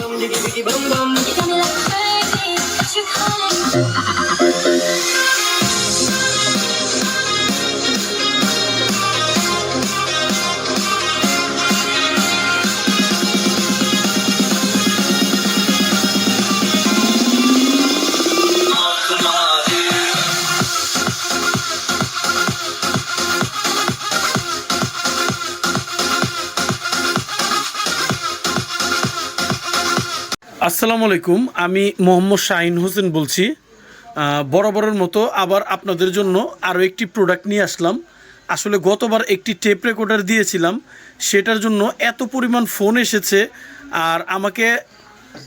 bum, diggy, diggy, bum, bum. you got me like আসসালামু আলাইকুম, আমি মোহাম্মদ শাহিন হোসেন বলছি। বরাবরের মতো আবার আপনাদের জন্য আরও একটি প্রোডাক্ট নিয়ে আসলাম। আসলে গতবার একটি টেপ রেকর্ডার দিয়েছিলাম, সেটার জন্য এত পরিমাণ ফোন এসেছে আর আমাকে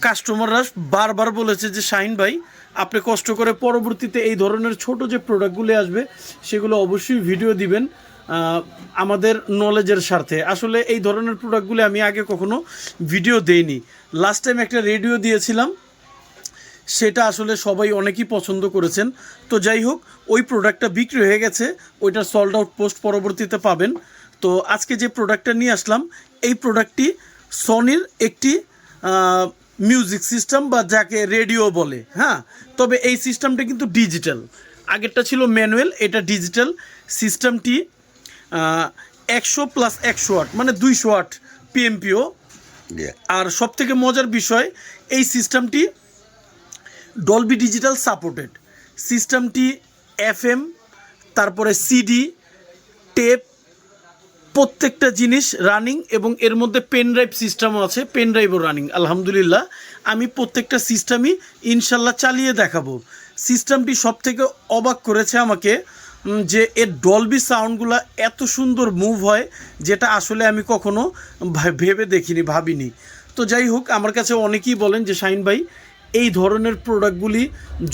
কাস্টমাররা বারবার বলেছে যে, শাহিন ভাই, আপনি কষ্ট করে পরবর্তীতে এই ধরনের ছোট যে প্রোডাক্টগুলি আসবে, সেগুলো অবশ্যই ভিডিও দিবেন। আমাদের নলেজের স্বার্থে। আসলে এই ধরনের প্রোডাক্টগুলি আমি আগে কখনো ভিডিও দেইনি। লাস্ট টাইম একটা রেডিও দিয়েছিলাম, সেটা আসলে সবাই অনেকেই পছন্দ করেছেন। তো যাই হোক, ওই প্রোডাক্টটা বিক্রি হয়ে গেছে ওইটার সল্ড আউট পোস্ট পরবর্তীতে পাবেন। তো আজকে যে প্রোডাক্টটা নিয়ে আসলাম, এই প্রোডাক্টটি সনির একটি মিউজিক সিস্টেম বা যাকে রেডিও বলে হ্যাঁ? তবে এই সিস্টেমটা কিন্তু ডিজিটাল আগেরটা ছিল ম্যানুয়াল এটা ডিজিটাল সিস্টেমটি একশো প্লাস একশো ওয়াট মানে দুইশো ওয়াট পিএমপিও আর সব থেকে মজার বিষয় এই সিস্টেমটি ডলবি ডিজিটাল সাপোর্টেড সিস্টেমটি এফএম তারপরে সিডি টেপ প্রত্যেকটা জিনিস রানিং এবং এর মধ্যে পেন ড্রাইভ সিস্টেমও আছে পেন ড্রাইভও রানিং আলহামদুলিল্লাহ। আমি প্রত্যেকটা সিস্টেমই ইনশাল্লাহ চালিয়ে দেখাবো। সিস্টেমটি সব থেকে অবাক করেছে আমাকে যে এর ডলবি সাউন্ডগুলো এত সুন্দর মুভ হয়, যেটা আসলে আমি কখনো ভেবে দেখিনি, ভাবিনি। তো যাই হোক, আমার কাছে অনেকেই বলেন যে, শাহিন ভাই, এই ধরনের প্রোডাক্টগুলি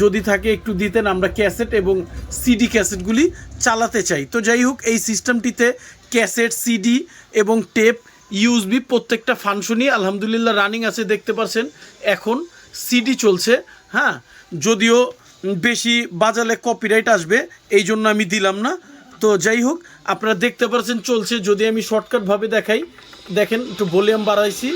যদি থাকে, একটু দিতেন, আমরা ক্যাসেট এবং সিডি ক্যাসেটগুলি চালাতে চাই। তো যাই হোক, এই সিস্টেমটিতে ক্যাসেট সিডি এবং টেপ ইউএসবি প্রত্যেকটা ফাংশনই আলহামদুলিল্লাহ রানিং আছে, দেখতে পাচ্ছেন এখন সিডি চলছে হ্যাঁ? যদিও বেশি বাজালে কপিরাইট আসবে, এই জন্য আমি দিলাম না। তো যাই হোক, আপনারা দেখতে পাচ্ছেন চলছে। যদি আমি শর্টকাটভাবে দেখাই, দেখেন, একটু ভলিউম বাড়াইছি।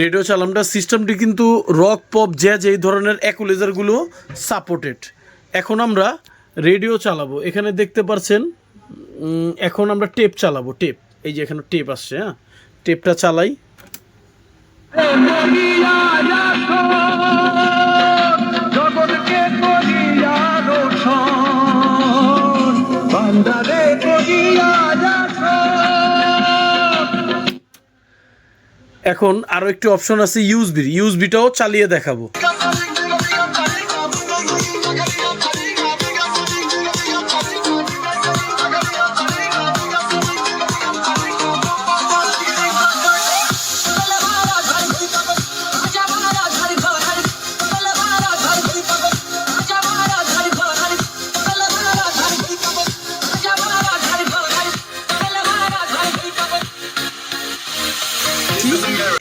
রেডিও চালামটা সিস্টেমটি কিন্তু রক, পপ, জ্যাজ এই ধরনের অ্যাকুলেজারগুলো সাপোর্টেড এখন আমরা রেডিও চালাবো। এখানে দেখতে পারছেন এখন আমরা টেপ চালাবো টেপ এই যে এখানে টেপ আসছে হ্যাঁ? টেপটা চালাই। এখন আরও একটি অপশন আছে ইউজবি ইউজবিটাও চালিয়ে দেখাবো।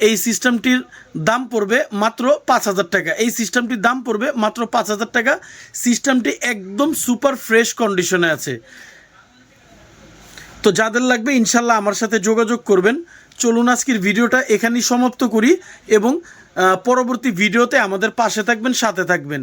এই সিস্টেমটির দাম পড়বে মাত্র পাঁচ হাজার টাকা। এই সিস্টেমটির দাম পড়বে মাত্র পাঁচ হাজার টাকা। সিস্টেমটি একদম সুপার ফ্রেশ কন্ডিশনে আছে। তো যাদের লাগবে ইনশাল্লাহ আমার সাথে যোগাযোগ করবেন। চলুন আজকের ভিডিওটা এখানেই সমাপ্ত করি এবং পরবর্তী ভিডিওতে আমাদের পাশে থাকবেন, সাথে থাকবেন।